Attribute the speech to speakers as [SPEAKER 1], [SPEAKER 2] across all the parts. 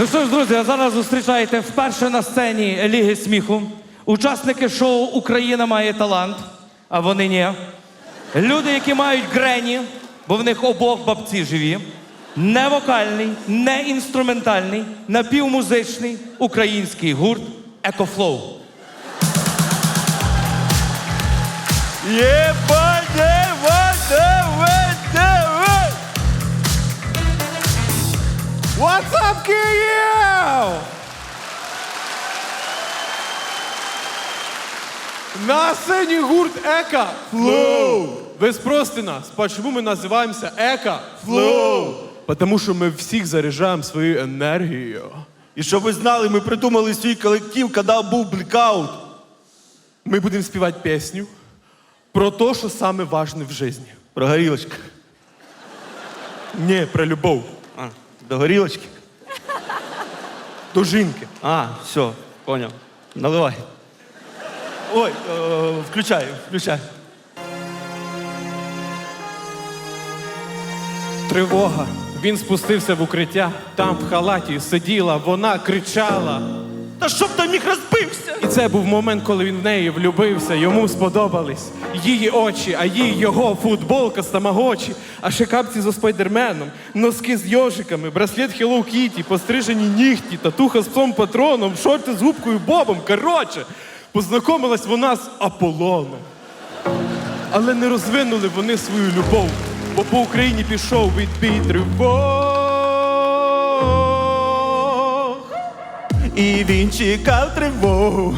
[SPEAKER 1] Ну що ж, друзі, а зараз зустрічаєте вперше на сцені Ліги сміху. Учасники шоу Україна має талант, а вони ні. Люди, які мають грені, бо в них обох бабці живі. Не вокальний, не інструментальний, напівмузичний український гурт Екофлоу.
[SPEAKER 2] Єбать, єбать, єбать, єбать. What's up, Київ? На сцені гурт Эко Флоу. Вы спросите нас, почему мы называемся Эко Флоу? Потому что мы всех заряжаем свою энергию.
[SPEAKER 3] І щоб ви знали, ми придумали свій колектив, коли був блекаут.
[SPEAKER 2] Мы будем спевать песню про то, что самое важное в жизни.
[SPEAKER 3] Про горілочки.
[SPEAKER 2] Не, про любовь.
[SPEAKER 3] А, до горілочки.
[SPEAKER 2] До жінки.
[SPEAKER 3] А, все, поняв. Наливай. Ой, е, включай, включай.
[SPEAKER 2] Тривога. Він спустився в укриття. Там в халаті сиділа, вона кричала.
[SPEAKER 3] Та щоб той міг розбився.
[SPEAKER 2] І це був момент, коли він в неї влюбився. Йому сподобались її очі, а їй його футболка з тамагочі, а ще капці зі спайдерменом, носки з йожиками, браслет Hello Kitty, пострижені нігті, татуха з псом патроном, шорти з губкою Бобом. Коротше, познайомилась вона з Аполлоном. Але не розвинули вони свою любов, бо по Україні пішов відбій тривог.
[SPEAKER 3] І він чекав тривогу,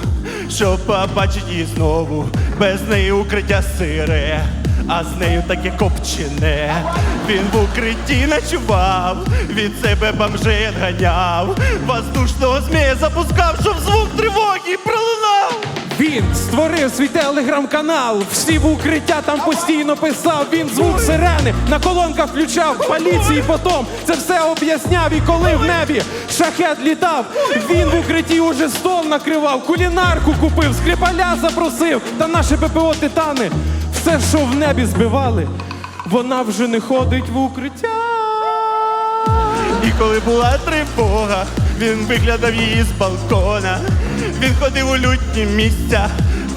[SPEAKER 3] щоб побачить її знову. Без неї укриття сире, а з нею таке копчене. Він в укритті ночував, від себе бомжей ганяв, воздушного змія запускав, щоб звук пролунав.
[SPEAKER 2] Він створив свій телеграм-канал, всі в укриття там постійно писав. Він звук сирени на колонках включав поліції. Потім це все об'ясняв. І коли в небі шахет літав, він в укритті уже стол накривав, кулінарку купив, скрипаля запросив. Та наші ППО титани, все, що в небі збивали, вона вже не ходить в укриття.
[SPEAKER 3] І коли була тривога, він виглядав її з балкона. Він ходив у лютні місця,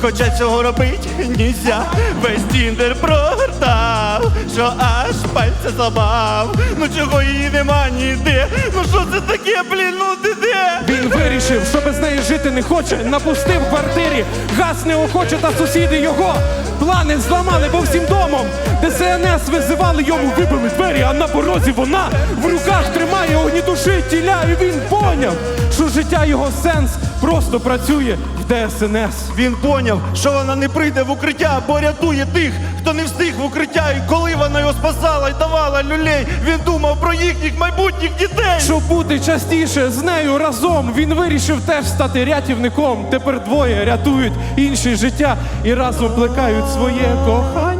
[SPEAKER 3] хоча цього робить нельзя. Весь тіндер прогортав, що аж пальця зламав. Ну чого її нема ніде? Ну що це таке, блін, ну ти де?
[SPEAKER 2] Він вирішив, що без неї жити не хоче. Напустив в квартирі, газ не охоче, та сусіди його плани зламали по всім домом. ДСНС визивали йому, вибили двері, а на порозі вона в руках тримає огнітушить тіля. І він поняв, що життя його сенс просто працює в ДСНС.
[SPEAKER 3] Він поняв, що вона не прийде в укриття, бо рятує тих, хто не встиг в укриття. І коли вона його спасала і давала люлей, він думав про їхніх майбутніх дітей.
[SPEAKER 2] Щоб бути частіше з нею разом, він вирішив теж стати рятівником. Тепер двоє рятують інші життя і разом плекають своє кохання.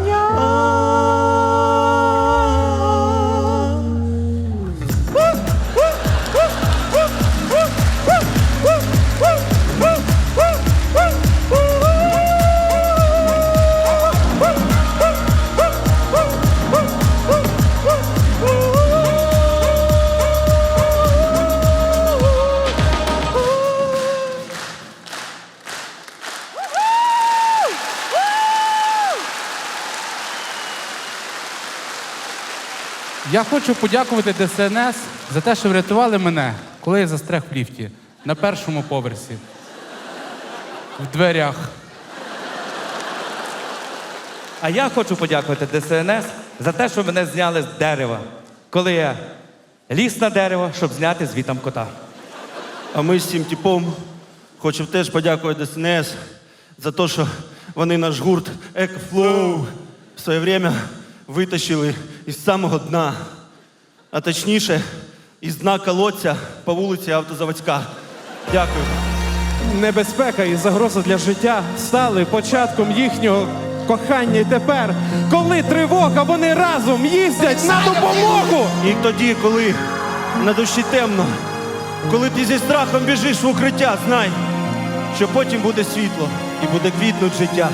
[SPEAKER 4] Я хочу подякувати ДСНС за те, що врятували мене, коли я застряг в ліфті на першому поверсі. В дверях.
[SPEAKER 1] А я хочу подякувати ДСНС за те, що мене зняли з дерева, коли я ліз на дерево, щоб зняти звітам кота.
[SPEAKER 3] А ми з цим типом хочемо теж подякувати ДСНС за те, що вони наш гурт Екофлоу в своє время витащили із самого дна, а точніше, із дна колодця по вулиці Автозаводська. Дякую.
[SPEAKER 2] Небезпека і загроза для життя стали початком їхнього кохання. І тепер, коли тривога, вони разом їздять на допомогу.
[SPEAKER 3] І тоді, коли на душі темно, коли ти зі страхом біжиш в укриття, знай, що потім буде світло і буде квітнуть життя.